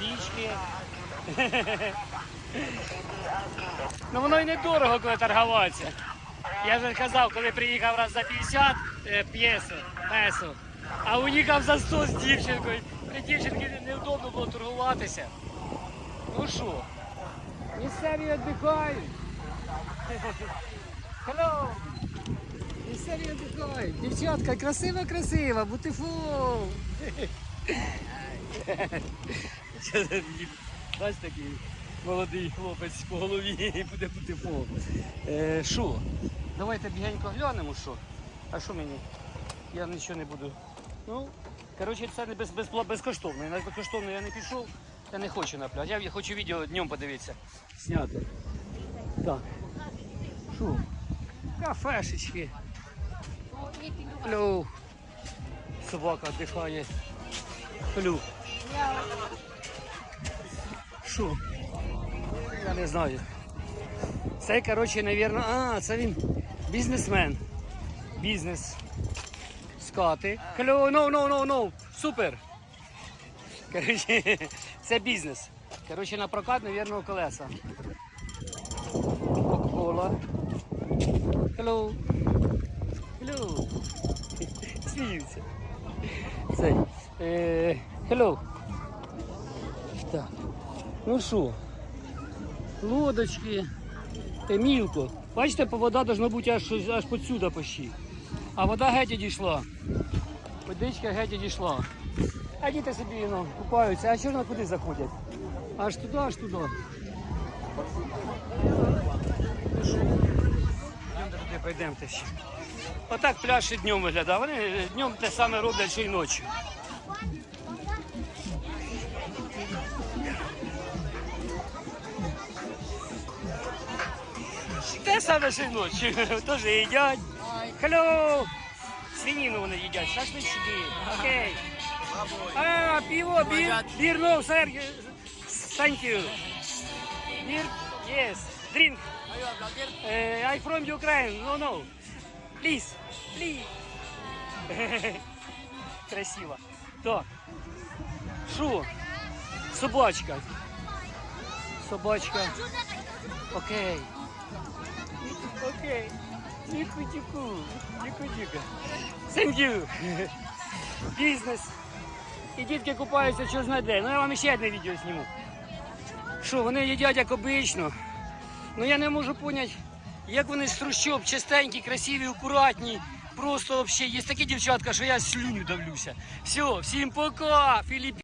річки. Ну воно й недорого, коли торгуватися. Я вже казав, коли приїхав раз за 50 е, п'єсо, песо, а уїхав за 100 з дівчинкою. При дівчинці невдобно було торгуватися. Ну що, місцеві віддихають. Hello! Місцеві віддихають. Дівчатка, красива, красива, бутифол. Бач такий молодий хлопець по голові і буде бутифол. Е, Що? Давайте бігенько глянемо, що. А що мені? Я нічого не буду. Ну, коротше, це не без, без, безкоштовно. На безкоштовно я не пішов, я не хочу на пляж. Я хочу відео днем подивитися. Зняти. Так. Що? Кафешечки. Алло. Собака дихає. Алло. Що? Я не знаю. Це, коротше, навірно, а, це він бізнесмен. Бізнес. Скати. Hello, no, no, no, no. Супер. Коротше, це бізнес. Коротше, на прокат, навірно, колеса. Кока-кола. Hello. Hello. Сміються. Цей. Е, hello. Так. Ну що? Лодочки. Те. Бачите, вода должна бути аж, аж подсюда почти. А вода геть дійшла. Водичка геть дійшла. А діти собі ну, купаються, а чорно куди заходять? Аж туди, аж туди. Ну туди, пойдемте ще. Отак пляж і днем виглядає. Вони днем те саме роблять, що й ночі. саме, що й ночі. Теж їдять. Hello! Свинину вони їдять, шашлички. Окей. А, пиво, бір, бір, no, sir. Thank you. Beer, yes. Drink. Uh, I from Ukraine. No, no. Please, please. Красиво. Так. Що? Собачка. Собачка. Окей. Окей. Ніку-тіку. Ніку-тіку. Thank you. Бізнес. І дітки купаються, що знайде. Ну я вам ще одне відео зніму. Що, вони їдять як обично. Ну я не можу зрозуміти, як вони з трущоб, чистенькі, красиві, акуратні. Просто взагалі є такі дівчатка, що я слюню давлюся. Все, всім пока, Філіп.